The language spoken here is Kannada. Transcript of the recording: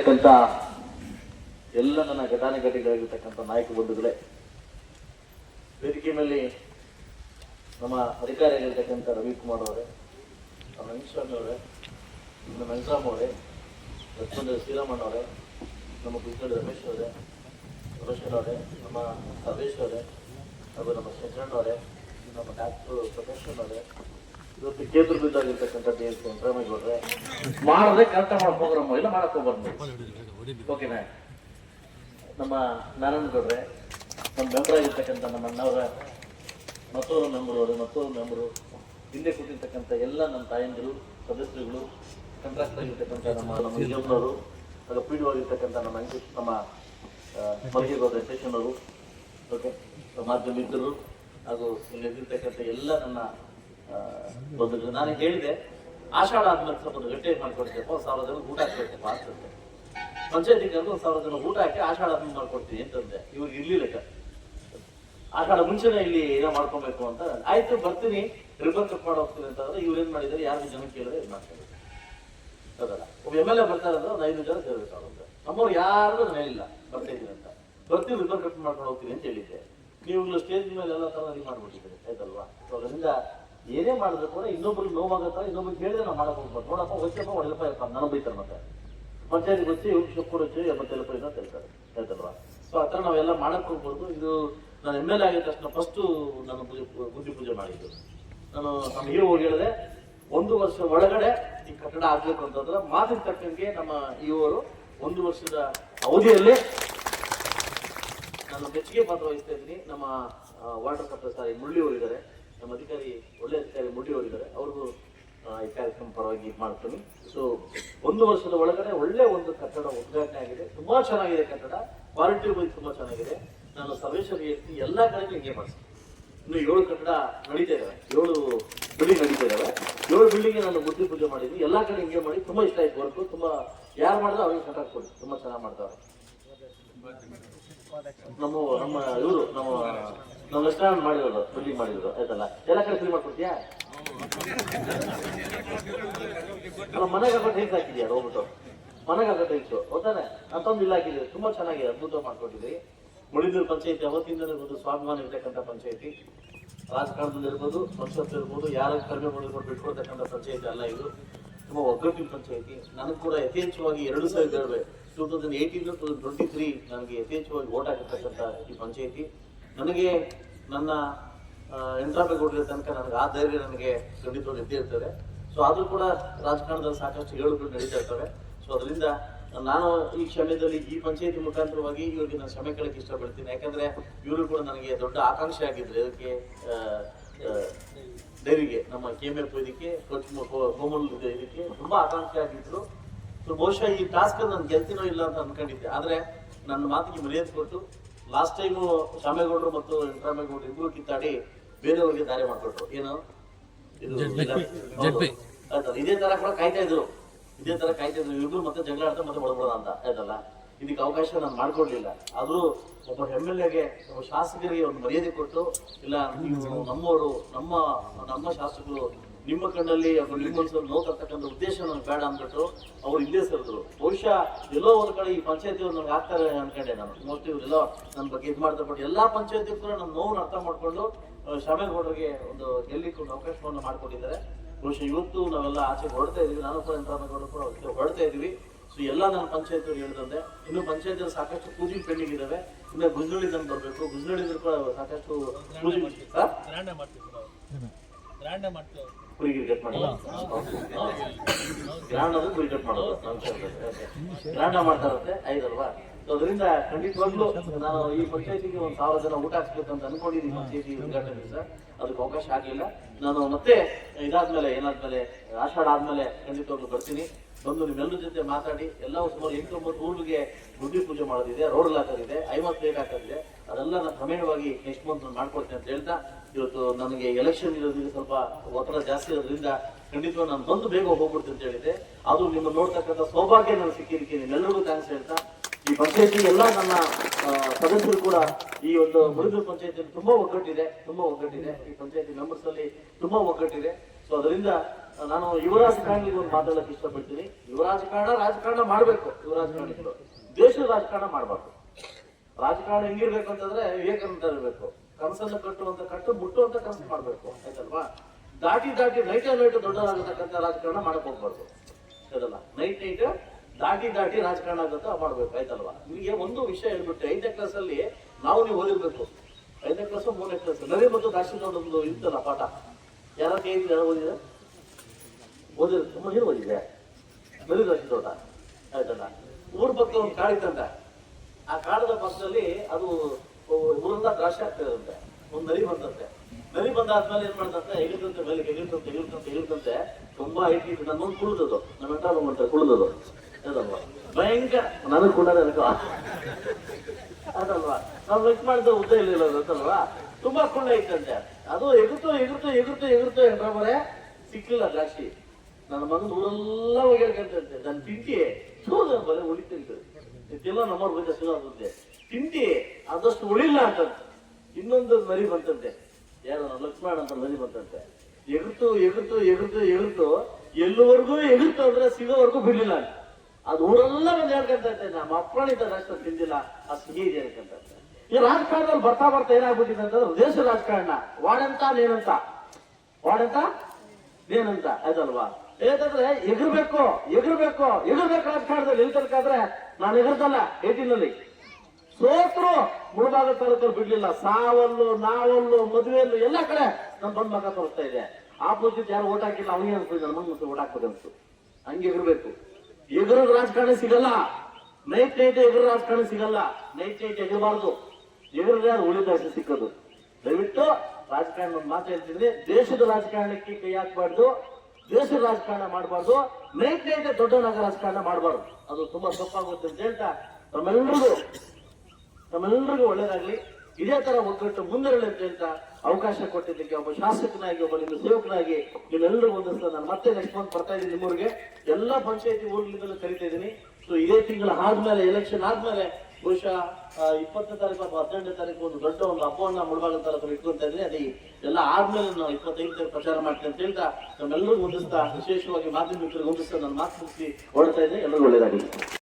ಇರ್ತಕ್ಕಂಥ ಎಲ್ಲ ನನ್ನ ಘಟಾನುಘಟಿಗಳಾಗಿರ್ತಕ್ಕಂಥ ನಾಯಕ ಬಂಧುಗಳೇ, ವೇದಿಕೆ ಮೇಲೆ ನಮ್ಮ ಅಧಿಕಾರಿಯಾಗಿರ್ತಕ್ಕಂಥ ರವಿಕುಮಾರ್ ಅವರೇ, ನಮ್ಮ ರಂಗಸ್ವಾಮಿ ಅವರೇ, ನಮ್ಮ ವೆಂಕಟರಾಮ್ ಅವರೇ ಲಕ್ಷ್ಮಣ ಶ್ರೀರಾಮಣ್ಣ ಅವರೇ, ನಮ್ಮ ಗುಜ್ಜಡಿ ರಮೇಶ್ ಅವರೇ ರೋಷನ್ ಅವರೇ, ನಮ್ಮ ಸರ್ವೇಶ್ ಅವರೇ, ಹಾಗೂ ನಮ್ಮ ಶಂಕರಣ್ಣ ಅವರೇ, ನಮ್ಮ ಡಾಕ್ಟರ್ ಪ್ರಕಾಶ್ ಅವರೇ ಇವತ್ತು ಕೇಂದ್ರ ಬಿದ್ದಾಗಿರ್ತಕ್ಕಂಥ ಡಿ ಎಸ್ ವೆಂಕಟರಾಮೇಗೌಡ್ರೆ ಮಾಡಿದ್ರೆ ಕರೆಕ್ಟ್ ಮಾಡಕ್ ಹೋಗ್ರಮ್ಮ ಇಲ್ಲ, ಮಾಡಕ್ ಹೋಗ್ಬಾರ್ದು. ಓಕೆನಾ ನಮ್ಮ ನಾರಾಯಣ ಗೌಡ್ರೆ, ನಮ್ಮ ಮೆಂಬರ್ ಆಗಿರ್ತಕ್ಕಂಥ ನಮ್ಮ ಅಣ್ಣವರ ಮತ್ತೊಬ್ಬರು ಮೆಂಬರ್ ಅವರು ಮತ್ತೊಂದು ಮೆಂಬರು ಹಿಂದೆ ಕೂತಿರ್ತಕ್ಕಂಥ ಎಲ್ಲ ನಮ್ಮ ತಾಯಂದಿರು, ಸದಸ್ಯರುಗಳು ಕಂಟ್ರಾಕ್ಟ್ ಆಗಿರ್ತಕ್ಕಂಥ ನಮ್ಮ ನಮ್ಮ ನಿಜಮ್ಮನವರು ಆಗ ಪಿ ಡಿ ಆಗಿರ್ತಕ್ಕಂಥ ನಮ್ಮ ಅಂಕಿತ್ ನಮ್ಮ ಮಲ್ಲಿಗೌಡ ಸ್ಟೇಷನ್ ಅವರು ಓಕೆ ಮಾಧ್ಯಮ ಮಿತ್ರರು, ಹಾಗೂ ಇಲ್ಲಿ ಇದ್ದಿರ್ತಕ್ಕಂಥ ಎಲ್ಲ ನನ್ನ ಬಂಧುಗಳು ನಾನು ಹೇಳಿದೆ, ಆಷಾಢ ಆದ್ಮೇಲೆ ಸ್ವಲ್ಪ ಒಂದು ಗಟ್ಟಿ ಮಾಡ್ಕೊಡ್ತೀಯಪ್ಪ ಒಂದು ಸಾವಿರ ಜನ ಊಟ ಹಾಕ್ಬೇಕಪ್ಪ ಅಂತಂದೆ ಪಂಚಾಯತಿ ಕರೆದು ಒಂದು ಸಾವಿರ ಜನ ಊಟ ಹಾಕಿ ಆಷಾಢ ಆದ್ಮೇಲೆ ಮಾಡ್ಕೊಡ್ತೀನಿ ಅಂತಂದೆ ಇವ್ರಿಗೆ ಇರ್ಲಿಲ್ಲ ಆಷಾಢ ಮುಂಚೆನೆ ಇಲ್ಲಿ ಏನೋ ಮಾಡ್ಕೊಬೇಕು ಅಂತ ಆಯ್ತು, ಬರ್ತೀನಿ. ರಿಬನ್ ಕಟ್ ಮಾಡಿ ಹೋಗ್ತೀನಿ ಅಂತ ಅಂದ್ರೆ ಇವ್ರು ಏನ್ ಮಾಡಿದ್ದಾರೆ? ಯಾರು ಜನ ಕೇಳಿದ್ರೆ ಇದು ಮಾಡ್ತಾರೆ. ಹೌದಲ್ಲ ಒಬ್ಬ ಎಂ ಎಲ್ ಎ ಬರ್ತಾರೆ ಅಂದ್ರೆ ಒಂದು ಐದು ಜನ ಸೇರ್ಬೇಕಾಗುತ್ತೆ ನಮ್ಮವ್ರು ಯಾರು ಹೇಳಿಲ್ಲ, ಬರ್ತಾ ಇದ್ದೀನಿ ಅಂತ. ಬರ್ತೀವಿ ರಿಬನ್ ಕಟ್ ಮಾಡ್ಕೊಂಡು ಹೋಗ್ತೀನಿ ಅಂತ ಹೇಳಿದ್ದೆ. ನೀವು ಸ್ಟೇಜ್ ಮೇಲೆ ಎಲ್ಲ ತರ ಇದು ಮಾಡ್ಬಿಟ್ಟಿದ್ದೀರಿ, ಆಯ್ತಲ್ವಾ? ಸೊ ಅದರಿಂದ ಏನೇ ಮಾಡಿದ್ರು ಕೂಡ ಇನ್ನೊಬ್ರಿಗೆ ನೋವಾಗತ್ತ, ಇನ್ನೊಬ್ರಿಗೆ ಹೇಳಿದ್ರೆ ನಾವು ಮಾಡಕ್ ಹೋಗ್ಬಾರ್ದು. ನೋಡಪ್ಪ ಹೊಚ್ಚಪ್ಪ ಒಳ್ಳೆಪ್ಪ ಇರ್ತಾರೆ ನಾನು ಬೈತಾರೆ ಮತ್ತೆ. ಪಂಚಾಯತ್ ಗೊತ್ತಿ, ಇವ್ರು ಶುಕ್ರ ಹೆಚ್ಚು ರೂಪಾಯಿ ಅಂತ ಹೇಳ್ತಾರೆ ಹೇಳ್ತಾರಲ್ವಾ? ಸೊ ಆ ಥರ ನಾವೆಲ್ಲ ಮಾಡಕ್ ಹೋಗ್ಬೋದು ಇದು ನಾನು ಎಂ ಎಲ್ ಎ ಆಗಿದ ತಕ್ಷಣ ಫಸ್ಟು ನಾನು ಪೂಜೆ ಬುದ್ಧಿ ಪೂಜೆ ಮಾಡಿದ್ದು. ನಾನು ನಮ್ಮ ಹೀರೋ ಹೋಗಿ ಹೇಳಿದೆ, ಒಂದು ವರ್ಷ ಒಳಗಡೆ ಈ ಕಟ್ಟಡ ಆಗ್ಬೇಕು ಅಂತಂದ್ರೆ ಮಾತಿನ ತಕ್ಕಂಗೆ ನಮ್ಮ ಇವರು ಒಂದು ವರ್ಷದ ಅವಧಿಯಲ್ಲಿ ನಾನು ಮೆಚ್ಚುಗೆ ಪಾತ್ರ ವಹಿಸ್ತಾ ಇದ್ದೀನಿ. ನಮ್ಮ ವಾಟರ್ ಸಪ್ಲೈ ಸಾರಿ ಮುಳ್ಳಿ ಅವರಿದ್ದಾರೆ ನಮ್ಮ ಅಧಿಕಾರಿ ಒಳ್ಳೆ ಅಧಿಕಾರಿ ಮುಡಿ ಅವರಿದ್ದಾರೆ. ಅವ್ರಿಗೂ ಈ ಕಾರ್ಯಕ್ರಮ ಪರವಾಗಿ ಮಾಡ್ತೀನಿ. ಸೊ ಒಂದು ವರ್ಷದ ಒಳಗಡೆ ಒಳ್ಳೆ ಒಂದು ಕಟ್ಟಡ ಉದ್ಘಾಟನೆ ಆಗಿದೆ. ತುಂಬಾ ಚೆನ್ನಾಗಿದೆ ಕಟ್ಟಡ. ಕ್ವಾಲಿಟಿ ವೈಸ್ ತುಂಬಾ ಚೆನ್ನಾಗಿದೆ. ನಾನು ಸರ್ವೇಶ್ವರ ಹೇಳ್ತೀನಿ. ಎಲ್ಲಾ ಕಡೆಗೂ ಹಿಂಗೆ ಮಾಡಿಸ್ತೀನಿ. ಇನ್ನು ಏಳು ಕಟ್ಟಡ ನಡೀತಾ ಇದ್ದಾವೆ ಏಳು ಬಿಲ್ಡಿಂಗ್ ನಡೀತಾ ಇದ್ದಾವೆ ಏಳು ಬಿಲ್ಡಿಂಗ್ ನಾನು ಬುದ್ಧಿ ಪೂಜೆ ಮಾಡಿದ್ದೀನಿ. ಎಲ್ಲಾ ಕಡೆ ಹಿಂಗೆ ಮಾಡಿ ತುಂಬಾ ಇಷ್ಟ ಆಯ್ತು ವರ್ಕು ತುಂಬಾ ಯಾರು ಮಾಡಿದ್ರೆ ಅವ್ರಿಗೆ ಕಟ್ಟ ಕೊಡಿ. ತುಂಬಾ ಚೆನ್ನಾಗಿ ಮಾಡ್ತಾರೆ ನಮ್ಮ ನಮ್ಮ ಇವರು, ನಮ್ಮ ನಮ್ಮ ರೆಸ್ಟೋರೆಂಟ್ ಮಾಡಿರೋದು? ಬಿಲ್ಡಿಂಗ್ ಮಾಡಿರೋದು, ಆಯ್ತಲ್ಲ? ಎಲ್ಲ ಕಡೆ ಫ್ರೀ ಮಾಡ್ಕೊಡ್ತೀಯಾ? ಅಲ್ಲ, ಮನೆಗೆ ಹಾಕೋ ಡ್ರಿಂಕ್ಸ್ ಹಾಕಿದ್ಯಾ? ಹೋಗ್ಬಿಟ್ಟು. ಮನೆಗೆ ಹಾಕೋ ಟೈಲ್ಸ್ ಹೌದಾನೆ? ಅಂತೊಂದು ಇಲ್ಲ ಹಾಕಿದ್ರಿ ತುಂಬಾ ಚೆನ್ನಾಗಿದೆ. ಅದ್ಭುತ ಮಾಡ್ಕೊಟ್ಟಿದ್ರಿ ಮುಳಿದೂರು ಪಂಚಾಯತಿ ಅವತ್ತಿಂದ ಇರ್ಬೋದು, ಸ್ವಾಭಿಮಾನ ಇರ್ತಕ್ಕಂಥ ಪಂಚಾಯತಿ. ರಾಜಕಾರಣದಲ್ಲಿ ಇರ್ಬೋದು ಸಂಸತ್ ಇರ್ಬೋದು, ಯಾರು ಕಡಿಮೆ ಮಾಡಿದ್ರು ಬಿಟ್ಕೊಳ್ತಕ್ಕಂಥ ಪಂಚಾಯತಿ ಅಲ್ಲ ಇದು. ತುಂಬ ಒಗ್ಗಟ್ಟಿನ ಪಂಚಾಯತಿ. ನನಗೆ ಕೂಡ ಯಥೇಚ್ಛವಾಗಿ ಎರಡು ಸಾವಿರದ ಎರಡು two thousand eighteen to twenty three ನನಗೆ ಯಥೇಚ್ಛವಾಗಿ ವೋಟ್ ಹಾಕಿರ್ತಕ್ಕಂಥ ಈ ಪಂಚಾಯತಿ. ನನಗೆ ನನ್ನ ಎಂಟ್ರಾಪೇಗೌಡರ ತನಕ ನನಗೆ ಆ ಧೈರ್ಯ ನನಗೆ ಖಂಡಿತವಾಗಿ ಇದ್ದೇ ಇರ್ತದೆ. ಸೊ ಆದರೂ ಕೂಡ ರಾಜಕಾರಣದಲ್ಲಿ ಸಾಕಷ್ಟು ಹೇಳುಗಳು ನಡೀತಾ ಇರ್ತವೆ. ಸೊ ಅದರಿಂದ ನಾನು ಈ ಕ್ಷಮೆದಲ್ಲಿ ಈ ಪಂಚಾಯತಿ ಮುಖಾಂತರವಾಗಿ ಇವರಿಗೆ ನಾನು ಕ್ಷಮೆ ಕೇಳಕ್ಕೆ ಇಷ್ಟಪಡ್ತೀನಿ. ಯಾಕಂದ್ರೆ ಇವರು ಕೂಡ ನನಗೆ ದೊಡ್ಡ ಆಕಾಂಕ್ಷೆ ಆಗಿದ್ರು. ಇದಕ್ಕೆ ಡೈರಿಗೆ ನಮ್ಮ ಕೆ ಎಂ ಎಫ್ ಇದಕ್ಕೆ ಕೋಮಲ್ ಇದಕ್ಕೆ ತುಂಬಾ ಆಕಾಂಕ್ಷೆ ಆಗಿದ್ರು. ಸೊ ಬಹುಶಃ ಈ ಟಾಸ್ಕ್ ನಾನು ಗೆಲ್ತಿನೋ ಇಲ್ಲ ಅಂತ ಅನ್ಕೊಂಡಿದ್ದೆ. ಆದ್ರೆ ನನ್ನ ಮಾತಿಗೆ ಮರ್ಯಾದೆ ಕೊಟ್ಟು ಲಾಸ್ಟ್ ಟೈಮು ಶಾಮೇಗೌಡರು ಮತ್ತು ವೆಂಕಟರಾಮೇಗೌಡರು ಇಬ್ಬರು ಕಿತ್ತಾಡಿ ಬೇರೆಯವ್ರಿಗೆ ದಾರಿ ಮಾಡ್ಕೊಟ್ರು. ಏನು? ಇದು ತರ ಕೂಡ ಕಾಯ್ತಾ ಇದ್ರು. ಇದೇ ತರ ಕಾಯ್ತಾ ಇದ್ರು. ಇಬ್ರು ಮತ್ತೆ ಜಗಳ ಆಡ್ತಾ ಮತ್ತೆ ಹೊಡ್ಬೋದ ಅಂತ. ಆಯ್ತಲ್ಲ? ಇದಕ್ಕೆ ಅವಕಾಶ ನಾನು ಮಾಡ್ಕೊಡ್ಲಿಲ್ಲ. ಆದ್ರೂ ಒಬ್ಬ ಎಂ ಎಲ್ ಎಗೆ ಒಬ್ಬ ಶಾಸಕರಿಗೆ ಒಂದು ಮರ್ಯಾದೆ ಕೊಟ್ಟು ಇಲ್ಲ ನಮ್ಮವರು ನಮ್ಮ ನಮ್ಮ ಶಾಸಕರು ನಿಮ್ಮ ಕಣ್ಣಲ್ಲಿ ಅಥವಾ ನಿಮ್ಮ ತರ್ತಕ್ಕಂಥ ಉದ್ದೇಶ ನನಗೆ ಬೇಡ ಅಂದ್ಬಿಟ್ಟು ಅವ್ರು ಇಲ್ಲೇ ಸೇರಿದ್ರು. ಬಹುಶಃ ಎಲ್ಲೋ ಒಂದು ಕಡೆ ಈ ಪಂಚಾಯತಿ ನನಗೆ ಆಗ್ತಾರೆ ಅನ್ಕೊಂಡೆ ನಾನು. ಮೋಸ್ಟ್ಲಿ ಇವರೆಲ್ಲ ನನ್ನ ಬಗ್ಗೆ ಇದು ಮಾಡ್ತಾ ಬಟ್ ಎಲ್ಲಾ ಪಂಚಾಯತಿ ಕೂಡ ನಮ್ಮ ನೋವನ್ನು ಅರ್ಥ ಮಾಡ್ಕೊಂಡು ಶಾಮೇಗೌಡರಿಗೆ ಒಂದು ಗೆಲ್ಲಿಕ್ಕೆ ಒಂದು ಅವಕಾಶವನ್ನು ಮಾಡಿಕೊಟ್ಟಿದ್ದಾರೆ. ಬಹುಶಃ ಇವತ್ತು ನಾವೆಲ್ಲ ಆಚೆ ಹೊಡ್ತಾ ಇದೀವಿ. ನಾನು ಕೂಡ ಎಂಟ್ರಾಮೇಗೌಡರು ಕೂಡ ಹೊಡ್ತಾ ಇದೀವಿ. ಸೊ ಎಲ್ಲ ನನ್ನ ಪಂಚಾಯತ್ ಹೇಳಿದಂತೆ, ಇನ್ನು ಪಂಚಾಯತ್ ಸಾಕಷ್ಟು ಪೂಜೆ ಪೆಂಡಿಂಗ್ ಇದಾವೆ. ಇನ್ನು ಗುಜ್ನಳ್ಳಿ ನಮ್ಗೆ ಬರಬೇಕು. ಗುಜ್ನಳ್ಳಿ ಕೂಡ ಸಾಕಷ್ಟು ಪೂಜೆ ಮಾಡ್ತೀವಿ ಕುರಿಗಿರಿ ಕಟ್ ಮಾಡಲ್ಲ ಗ್ರಾಂಡ್ ಅದು ಕುರಿ ಕಟ್ ಮಾಡೋದು ಗ್ರಾಂಡ ಮಾಡ್ತಾರಂತೆ ಐದಲ್ವಾ ಅದರಿಂದ ಖಂಡಿತವಾಗ್ಲೂ ನಾನು ಈ ಪಂಚಾಯತಿಗೆ ಒಂದು ಸಾವಿರ ಜನ ಊಟ ಹಾಕ್ಸ್ಬೇಕಂತ ಅನ್ಕೊಂಡಿದ್ದೀನಿ ಪಂಚಾಯತಿ ಉದ್ಘಾಟನೆ ಸರ್ ಅದಕ್ಕೆ ಅವಕಾಶ ಆಗಲಿಲ್ಲ. ನಾನು ಮತ್ತೆ ಇದಾದ್ಮೇಲೆ, ಏನಾದ್ಮೇಲೆ ಆಷಾಢ ಆದ್ಮೇಲೆ ಖಂಡಿತವಾಗ್ಲೂ ಬರ್ತೀನಿ. ಬಂದು ನಿಮ್ಮೆಲ್ಲರ ಜೊತೆ ಮಾತಾಡಿ ಎಲ್ಲ ಸುಮಾರು ಎಂಟು ಒಂಬತ್ತು ಊರಿಗೆ ಗುಡ್ಡಿ ಪೂಜೆ ಮಾಡೋದಿದೆ, ರೋಡ್ ಇದೆ, ಐವತ್ತು ಪ್ಲೇಟ್ ಹಾಕೋದಿದೆ ಅದೆಲ್ಲ ನಾನು ಕ್ರಮೇಣವಾಗಿ ನೆಕ್ಸ್ಟ್ ಮಂತ್ ನಾನು ಮಾಡ್ಕೊಡ್ತೀನಿ ಅಂತ ಹೇಳ್ತಾ, ಇವತ್ತು ನನಗೆ ಎಲೆಕ್ಷನ್ ಇರೋದ್ರಿಂದ ಸ್ವಲ್ಪ ಒತ್ತಡ ಜಾಸ್ತಿ ಇರೋದ್ರಿಂದ ಖಂಡಿತವಾಗ ನಾನು ಬಂದು ಬೇಗ ಹೋಗ್ಬಿಡ್ತೀನಿ ಅಂತ ಹೇಳಿದೆ ಅದು ನಿಮ್ಮ ನೋಡ್ತಕ್ಕಂಥ ಸೌಭಾಗ್ಯ ನನಗೆ ಸಿಕ್ಕಿದ್ದಕ್ಕೆ ನಿಮ್ಮೆಲ್ಲರಿಗೂ ಥ್ಯಾಂಕ್ಸ್ ಹೇಳ್ತಾ ಈ ಪಂಚಾಯತಿ ಎಲ್ಲ ನನ್ನ ಸದಸ್ಯರು ಕೂಡ ಈ ಒಂದು ಮುರುಜೂರು ಪಂಚಾಯತಿ ತುಂಬಾ ಒಗ್ಗಟ್ಟಿದೆ ತುಂಬಾ ಒಗ್ಗಟ್ಟಿದೆ. ಈ ಪಂಚಾಯತಿ ಮೆಂಬರ್ಸ್ ಅಲ್ಲಿ ತುಂಬಾ ಒಗ್ಗಟ್ಟಿದೆ. ಸೊ ಅದರಿಂದ ನಾನು ಯುವ ರಾಜಕಾರಣಿಗೆ ಒಂದು ಮಾತಾಡಕ್ಕೆ ಇಷ್ಟಪಡ್ತೀನಿ. ಯುವ ರಾಜಕಾರಣ ರಾಜಕಾರಣ ಮಾಡಬೇಕು. ಯುವ ರಾಜಕಾರಣಿಗಳು ದೇಶದ ರಾಜಕಾರಣ ಮಾಡಬಾರ್ದು. ರಾಜಕಾರಣ ಹೆಂಗಿರ್ಬೇಕು ಅಂತಂದ್ರೆ ವಿವೇಕಾನಂದ ಇರಬೇಕು. ಕನಸನ್ನು ಕಟ್ಟುವಂತ ಕಟ್ಟು ಮುಟ್ಟುವಂತ ಕನಸು ಮಾಡಬೇಕು, ಆಯ್ತಲ್ವಾ? ದಾಟಿ ದಾಟಿ ನೈಟ್ ನೈಟ್ ದೊಡ್ಡದಾಗತಕ್ಕಂಥ ರಾಜಕಾರಣ ಮಾಡಕ್ ಹೋಗ್ಬಾರ್ದು. ನೈಟ್ ನೈಟ್ ದಾಟಿ ದಾಟಿ ರಾಜಕಾರಣ ಆಗುತ್ತೆ ಮಾಡ್ಬೇಕು, ಆಯ್ತಲ್ವಾ? ನಿಮಗೆ ಒಂದು ವಿಷಯ ಹೇಳ್ಬಿಟ್ಟು ಐದನೇ ಕ್ಲಾಸ್ ಅಲ್ಲಿ ನಾವು ನೀವು ಓದಿರ್ಬೇಕು. ಐದನೇ ಕ್ಲಾಸ್ ಮೂರನೇ ಕ್ಲಾಸ್ ನರಿ ಮತ್ತು ಒಂದು ಇರ್ತಲ್ಲ ಪಾಠ? ಯಾರ ಕೈ ಯಾರು ಓದಿದ? ಓದಿರ ತುಂಬ ಏನು ಓದಿದೆ ದಾಕ್ಷಿ ತೋಟ ಆಯ್ತಲ್ಲ. ಊರ್ ಪಕ್ಕ ಒಂದು ಕಾಡಿತ್ತಂತೆ ಆ ಕಾಡದ ಪಕ್ಕದಲ್ಲಿ ಅದು ಊರಿಂದ ದ್ರಾಕ್ಷಿ ಆಗ್ತಿರಂತೆ ಒಂದು ನರಿ ಬಂದಂತೆ ನದಿ ಬಂದಾದ್ಮೇಲೆ ಏನ್ ಮಾಡ್ತಂತೆ? ಎಗಿರ್ತಂತೆ ಮೇಲೆ ಎಗಿರ್ತಂತೆ ಎಗಿರ್ತಂತೆ ಎಗಿರ್ತಂತೆ ತುಂಬಾ ಐಟಿ ನನ್ನೊಂದು ಕುಳಿದದು ನಮ್ಮ ಎಂಟ ಬಂತ ಕುಳಿದದು ಭಯಂಕರ ನನಗೆ ಕೂಡ ನನಗೆ ಅದಲ್ವಾ? ನಾವು ಲೆಕ್ಕ ಮಾಡಿದ ಉದ್ದ ಇರಲಿಲ್ಲ ಗೊತ್ತಲ್ವಾ? ತುಂಬಾ ಕುಳ್ಳ ಇತ್ತಂತೆ. ಅದು ಎಗುರ್ತೋ ಎಗುರ್ತೋ ಎಗುರ್ತೋ ಎಗುರ್ತೋ ಎಂಟ್ರೆ ಸಿಕ್ಲಿಲ್ಲ ಜಾಸ್ತಿ. ನನ್ನ ಮಗನ ಊರೆಲ್ಲ ಹೋಗ್ಯಾಕಂತಂತೆ ನನ್ನ ತಿಂಟಿ ಚೂದ ಬಲೆ ಉಳಿತಂತೆ ಇದೆಲ್ಲ ನಮ್ಮವ್ರ ಬಗ್ಗೆ ಸುಧಾರಿಸುತ್ತೆ ತಿಂಡಿ ಆದಷ್ಟು ಉಳಿಲ್ಲ ಅಂತಂತ. ಇನ್ನೊಂದು ಮರಿ ಬಂತಂತೆ. ಯಾರು ಲಕ್ಷ್ಮಣ ಅಂತ ಮರಿ ಬಂತಂತೆ. ಎಗುರ್ತು ಎಗುರ್ತು ಎಗುರ್ತು ಎಗುರ್ತು ಎಲ್ಲವರೆಗೂ ಎಗುರ್ತು ಅಂದ್ರೆ ಸಿಗೋವರೆಗೂ ಬಿಡ್ಲಿಲ್ಲ ಅಂತ. ಅದು ಊರೆಲ್ಲ ಬಂದು ಹೇಳ್ಕಂತಂತೆ ನಮ್ಮ ಅಪ್ಪಣಿತ ಅಷ್ಟು ತಿಂದಿಲ್ಲ, ಆ ಸಿಹಿ ಹೇಳ್ಕಂತಂತೆ ಈ ರಾಜಕಾರಣದಲ್ಲಿ ಬರ್ತಾ ಬರ್ತಾ ಏನಾಗ್ಬಿಟ್ಟಿದೆ ಅಂತಂದ್ರೆ ದೇಶ ರಾಜಕಾರಣ. ವಾಡಂತ ನೇನಂತ ವಾಡಂತ ನೇನಂತ ಆಯ್ತಲ್ವಾ? ಯಾಕಂದ್ರೆ ಎಗರ್ಬೇಕು ಎಗರ್ಬೇಕು ಎಗರ್ಬೇಕು ರಾಜಕಾರಣದಲ್ಲಿ. ಎಲ್ಲಿ ತನಕ ಆದ್ರೆ ನಾನು ಎಗರ್ದಲ್ಲ, ಏಟಿನಲ್ಲಿ. ಸೋತ್ರು ಮುಳಬಾಗ ತಾಲೂಕಲ್ಲಿ ಬಿಡ್ಲಿಲ್ಲ. ಸಾವಲ್ಲು, ನಾವಲ್ಲು ಮದುವೆಯಲ್ಲು ಎಲ್ಲ ಕಡೆ ನಮ್ ಬಂದ್ ಮಗ ತೋರಿಸ್ತಾ ಇದೆ. ಆಪೋಸಿಟ್ ಯಾರು ಓಟ್ ಹಾಕಿಲ್ಲ, ಅವನಿಗೆ ಅನ್ಸ್ತು ನನ್ನ ಮಗ ಓಟ್ ಹಾಕ್ಬೇಕನ್ಸ್ತು ಹಂಗೆ ಎಗರ್ಬೇಕು. ಎಗರದ ರಾಜಕಾರಣ ಸಿಗಲ್ಲ. ನೈಟ್ ನೈಟ್ ಎದುರು ರಾಜಕಾರಣ ಸಿಗಲ್ಲ. ನೈಟ್ ನೈಟ್ ಎಗರಬಾರ್ದು ಎದುರು ಯಾರು ಉಳಿದ ಹೆಸರು ಸಿಕ್ಕೋದು? ದಯವಿಟ್ಟು ರಾಜಕಾರಣ ಮಾತು ಹೇಳ್ತೀನಿ. ದೇಶದ ರಾಜಕಾರಣಕ್ಕೆ ಕೈ ಹಾಕಬಾರ್ದು. ದೇಶದ ರಾಜಕಾರಣ ಮಾಡಬಾರ್ದು. ನೈಟ್ ನೈಟ್ ದೊಡ್ಡ ನಗರ ರಾಜಕಾರಣ ಮಾಡಬಾರ್ದು. ಅದು ತುಂಬಾ ತಪ್ಪಾಗುತ್ತೆ ಅಂತ ಹೇಳ್ತಾ ನಮ್ಮೆಲ್ಲರಿಗೂ ನಮ್ಮೆಲ್ಲರಿಗೂ ಒಳ್ಳೇದಾಗ್ಲಿ. ಇದೇ ತರ ಒಗ್ಗಟ್ಟು ಮುಂದಿರಲಿದೆ ಅಂತ ಅವಕಾಶ ಕೊಟ್ಟಿದ್ದಕ್ಕೆ ಒಬ್ಬ ಶಾಸಕನಾಗಿ ಒಬ್ಬ ನಿಮ್ಮ ಸೇವಕನಾಗಿ ನೀವೆಲ್ಲರೂ ಒಂದು ಸಲ ನಾನು ಮತ್ತೆ ನೆಕ್ಸ್ಟ್ ಮಂತ್ ಬರ್ತಾ ಇದ್ದೀನಿ ನಿಮ್ಮೂರಿಗೆ. ಎಲ್ಲ ಪಂಚಾಯತಿ ಊರುಗಳಿಂದಲೂ ಕರಿತಾ ಇದ್ದೀನಿ. ಸೊ ಇದೇ ತಿಂಗಳ ಆದ್ಮೇಲೆ ಎಲೆಕ್ಷನ್ ಆದ್ಮೇಲೆ ಬಹುಶಃ ಇಪ್ಪತ್ತನೇ ತಾರೀಕು ಅಥವಾ ಹದಿನೆಂಟನೇ ತಾರೀಕು ಒಂದು ದೊಡ್ಡ ಒಂದು ಹಬ್ಬವನ್ನ ಮುಳಬಾಗ ತಾಲೂಕು ಇಟ್ಕೊಂತ ಇದ್ರೆ ಅದೇ ಎಲ್ಲ ಆದ್ಮೇಲೆ ನಾನು ಇಪ್ಪತ್ತೈದು ತಾರೀಕು ಪ್ರಚಾರ ಮಾಡ್ತೇನೆ ಅಂತ ಹೇಳ್ತಾ ನಮ್ಮೆಲ್ಲರಿಗೂ ಹೊಂದಿಸ್ತಾ ವಿಶೇಷವಾಗಿ ಮಾಧ್ಯಮಿಕರಿಗೆ ಹೊಂದಿಸ್ತಾ ನಾನು ಮಾತು ಮುಗಿಸಿ ಹೊರಡ್ತಾ ಇದ್ದೆ ಎಲ್ಲರೂ ಒಳ್ಳೇದಾಗಲಿ